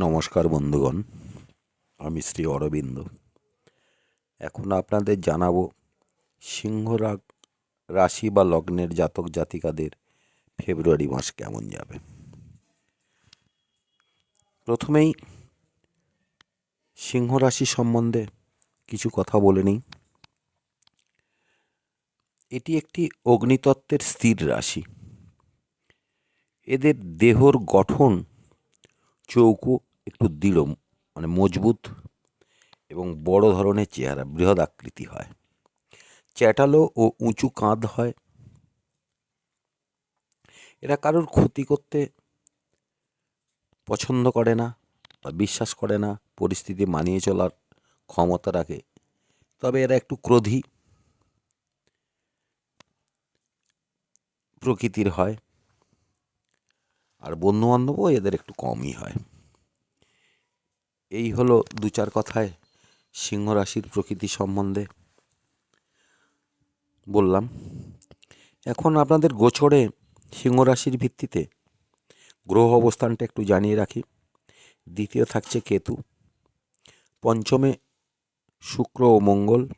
নমস্কার বন্ধুগণ, আমি শ্রী অরবিন্দ। এখন আপনাদের জানাব সিংহ রাশি বা লগ্নের জাতক জাতিকাদের ফেব্রুয়ারি মাস কেমন যাবে? প্রথমেই সিংহ রাশি সম্বন্ধে কিছু কথা বলে নিই। এটি একটি অগ্নিতত্ত্বের স্থির রাশি। এদের দেহর গঠন, চৌকো একটু দৃঢ় মানে মজবুত এবং বড় ধরনের চেহারা, বৃহৎ আকৃতি হয়। চ্যাটালো ও উঁচু কাঁধ হয়। এরা কারোর ক্ষতি করতে পছন্দ করে না বা বিশ্বাস করে না, পরিস্থিতি মানিয়ে চলার ক্ষমতা রাখে। তবে এরা একটু ক্রোধী। প্রকৃতির হয়। আর বন্ধুবান্ধবও এদের একটু কমই হয়। এই হলো দু চার কথায় সিংহ রাশির প্রকৃতি সম্বন্ধে বললাম। এখন আপনাদের গোছরে সিংহ রাশির ভিত্তিতে গ্রহ অবস্থানটা একটু জানিয়ে রাখি। দ্বিতীয় থাকছে কেতু। পঞ্চমে শুক্র ও মঙ্গল।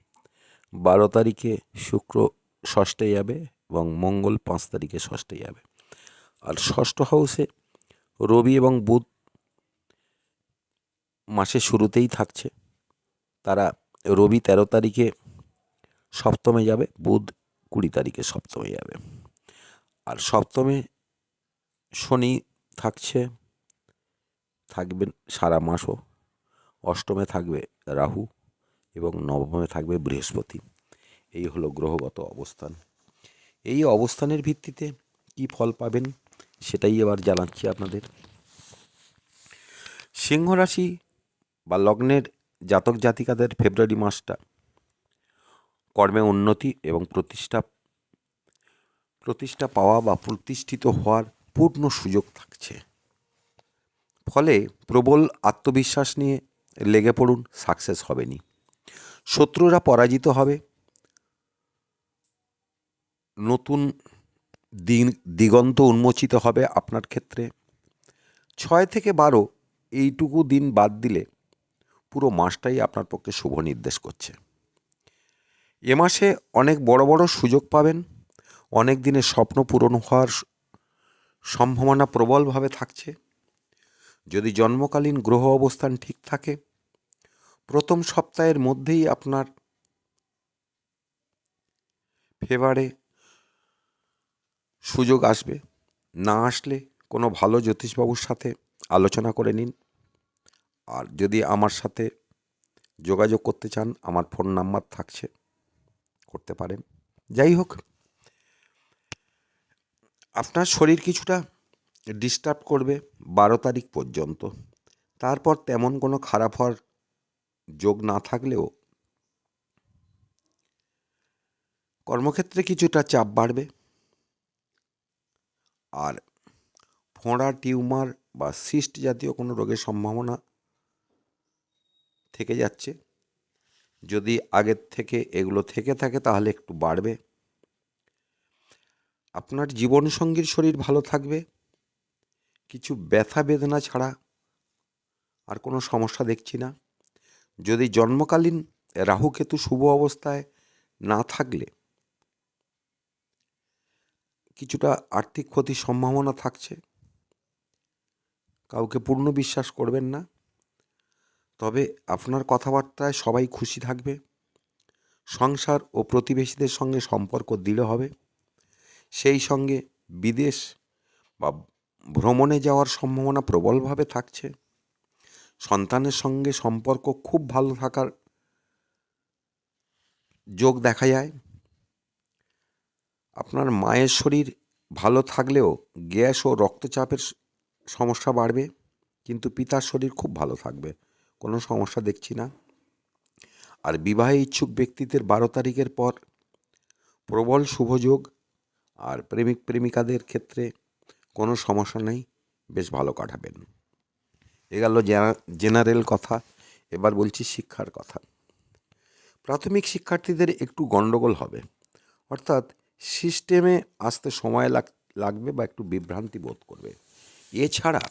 বারো তারিখে শুক্র ষষ্ঠে যাবে এবং মঙ্গল পাঁচ তারিখে ষষ্ঠে যাবে। আর ষষ্ঠ হাউসে রবি এবং বুধ মাসের শুরুতেই থাকছে। তারা রবি তেরো তারিখে সপ্তমে যাবে, বুধ কুড়ি তারিখে সপ্তমে যাবে। আর সপ্তমে শনি থাকছে থাকবেন সারা মাসও। অষ্টমে থাকবে রাহু এবং নবমে থাকবে বৃহস্পতি। এই হলো গ্রহগত অবস্থান। এই অবস্থানের ভিত্তিতে কি ফল পাবেন সেটাই এবার জানাচ্ছি আপনাদের। সিংহ রাশি বা লগ্নের জাতক জাতিকাদের ফেব্রুয়ারি মাসটা কর্মে উন্নতি এবং প্রতিষ্ঠা প্রতিষ্ঠা পাওয়া বা প্রতিষ্ঠিত হওয়ার পূর্ণ সুযোগ থাকছে। ফলে প্রবল আত্মবিশ্বাস নিয়ে লেগে পড়ুন, সাকসেস হবেনি শত্রুরা পরাজিত হবে। নতুন দিন, দিগন্ত উন্মোচিত হবে আপনার ক্ষেত্রে। ছয় থেকে বারো এইটুকু দিন বাদ দিলে পুরো মাসটাই আপনার পক্ষে শুভ নির্দেশ করছে। এ মাসে অনেক বড় বড় সুযোগ পাবেন, অনেক দিনের স্বপ্ন পূরণ হওয়ার সম্ভাবনা প্রবলভাবে থাকছে। যদি জন্মকালীন গ্রহ অবস্থান ঠিক থাকে, প্রথম সপ্তাহের মধ্যেই আপনার ফেভারে সুযোগ আসবে। না আসলে কোনো ভালো জ্যোতিষবাবুর সাথে আলোচনা করে নিন। আর যদি আমার সাথে যোগাযোগ করতে চান, আমার ফোন নাম্বার থাকছে, করতে পারেন। যাই হোক, আপনার শরীর কিছুটা ডিস্টার্ব করবে বারো তারিখ পর্যন্ত। তারপর তেমন কোনো খারাপ হওয়ার যোগ না থাকলেও কর্মক্ষেত্রে কিছুটা চাপ বাড়বে। আর ফোঁড়া, টিউমার বা সিস্ট জাতীয় কোনো রোগের সম্ভাবনা থেকে যাচ্ছে। যদি আগের থেকে এগুলো থেকে থাকে তাহলে একটু বাড়বে। আপনার জীবনসঙ্গীর শরীর ভালো থাকবে। কিছু ব্যথা বেদনা ছাড়া আর কোনো সমস্যা দেখছি না। যদি জন্মকালীন রাহুকেতু শুভ অবস্থায় না থাকলে কিছুটা আর্থিক ক্ষতির সম্ভাবনা থাকছে। কাউকে পূর্ণ বিশ্বাস করবেন না। তবে আপনার কথাবার্তায় সবাই খুশি থাকবে। সংসার ও প্রতিবেশীদের সঙ্গে সম্পর্ক দৃঢ় হবে। সেই সঙ্গে বিদেশ বা ভ্রমণে যাওয়ার সম্ভাবনা প্রবলভাবে থাকছে। সন্তানের সঙ্গে সম্পর্ক খুব ভালো থাকার যোগ দেখা যায়। আপনার মায়ের শরীর ভালো থাকলেও গ্যাস ও রক্তচাপের সমস্যা বাড়বে, কিন্তু পিতার শরীর খুব ভালো থাকবে। কোনো সমস্যা দেখছি না। আর বিবাহে ইচ্ছুক ব্যক্তিদের বারো তারিখের পর প্রবল শুভযোগ আর প্রেমিক প্রেমিকাদের ক্ষেত্রে কোনো সমস্যা নেই, বেশ ভালো কাটাবেন। এ গেল জেনারেল কথা, এবার বলছি শিক্ষার কথা। প্রাথমিক শিক্ষার্থীদের একটু গণ্ডগোল হবে, অর্থাৎ সিস্টেমে আসতে সময় লাগ, লাগবে বা একটু বিভ্রান্তি বোধ করবে। এছাড়া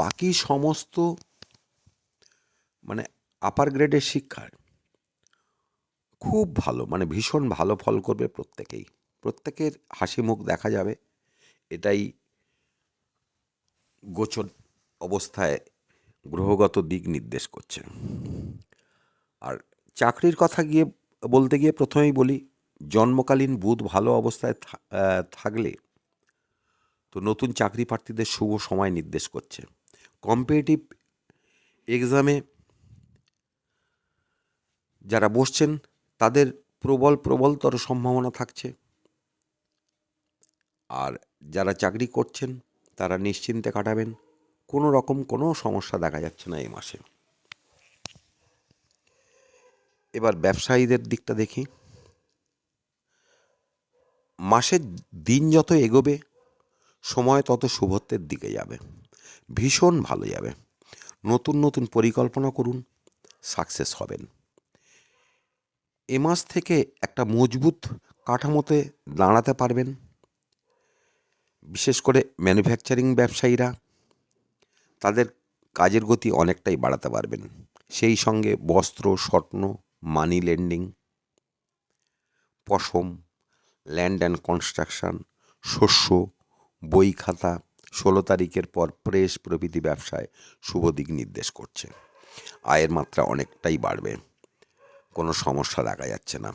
বাকি সমস্ত মানে আপার গ্রেডের শিক্ষার খুব ভালো মানে ভীষণ ভালো ফল করবে প্রত্যেকেই। প্রত্যেকের হাসি মুখ দেখা যাবে। এটাই গোচর অবস্থায় গ্রহগত দিক নির্দেশ করছে। আর চাকরির কথা গিয়ে বলতে গিয়ে প্রথমেই বলি, জন্মকালীন বুধ ভালো অবস্থায় থাকলে তো নতুন চাকরি প্রার্থীদের শুভ সময় নির্দেশ করছে। কম্পিটিটিভ এক্সামে যারা বসছেন, তাদের প্রবল প্রবলতর সম্ভাবনা থাকছে। আর যারা চাকরি করছেন, তারা নিশ্চিন্তে কাটাবেন। কোনো রকম কোনো সমস্যা দেখা যাচ্ছে না এই মাসে। এবার ব্যবসায়ীদের দিকটা দেখি। মাসের দিন যত এগোবে, সময় তত শুভত্বের দিকে যাবে। ভীষণ ভালো যাবে। নতুন নতুন পরিকল্পনা করুন, সাকসেস হবেন। এ মাস থেকে একটা মজবুত কাঠামোতে দাঁড়াতে পারবেন। বিশেষ করে ম্যানুফ্যাকচারিং ব্যবসায়ীরা, তাদের কাজের গতি অনেকটাই বাড়াতে পারবেন। সেই সঙ্গে বস্ত্র স্বর্ণ মানি লেন্ডিং পশম ল্যান্ড অ্যান্ড কনস্ট্রাকশন শস্য, বই খাতা ষোলো তারিখের পর প্রেস প্রভৃতি ব্যবসায় শুভ দিক নির্দেশ করছে। আয়ের মাত্রা অনেকটাই বাড়বে। কোনো সমস্যা দেখা যাচ্ছে না।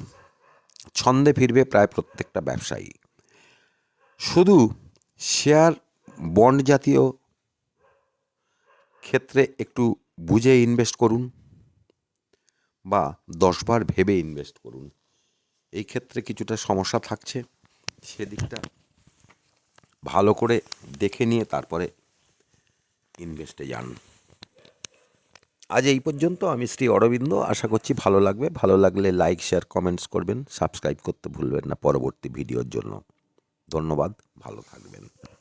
ছন্দে ফিরবে প্রায় প্রত্যেকটা ব্যবসায়ী। শুধু শেয়ার বন্ড জাতীয় ক্ষেত্রে একটু বুঝে ইনভেস্ট করুন বা দশবার ভেবে ইনভেস্ট করুন। এই ক্ষেত্রে কিছুটা সমস্যা থাকছে। সেদিকটা ভালো করে দেখে নিয়ে তারপরে ইনভেস্টে যান। আজ এই পর্যন্ত, আমি শ্রী অরবিন্দ। আশা করছি ভালো লাগবে। ভালো লাগলে লাইক শেয়ার কমেন্টস করবেন। সাবস্ক্রাইব করতে ভুলবেন না পরবর্তী ভিডিওর জন্য। ধন্যবাদ। ভালো থাকবেন।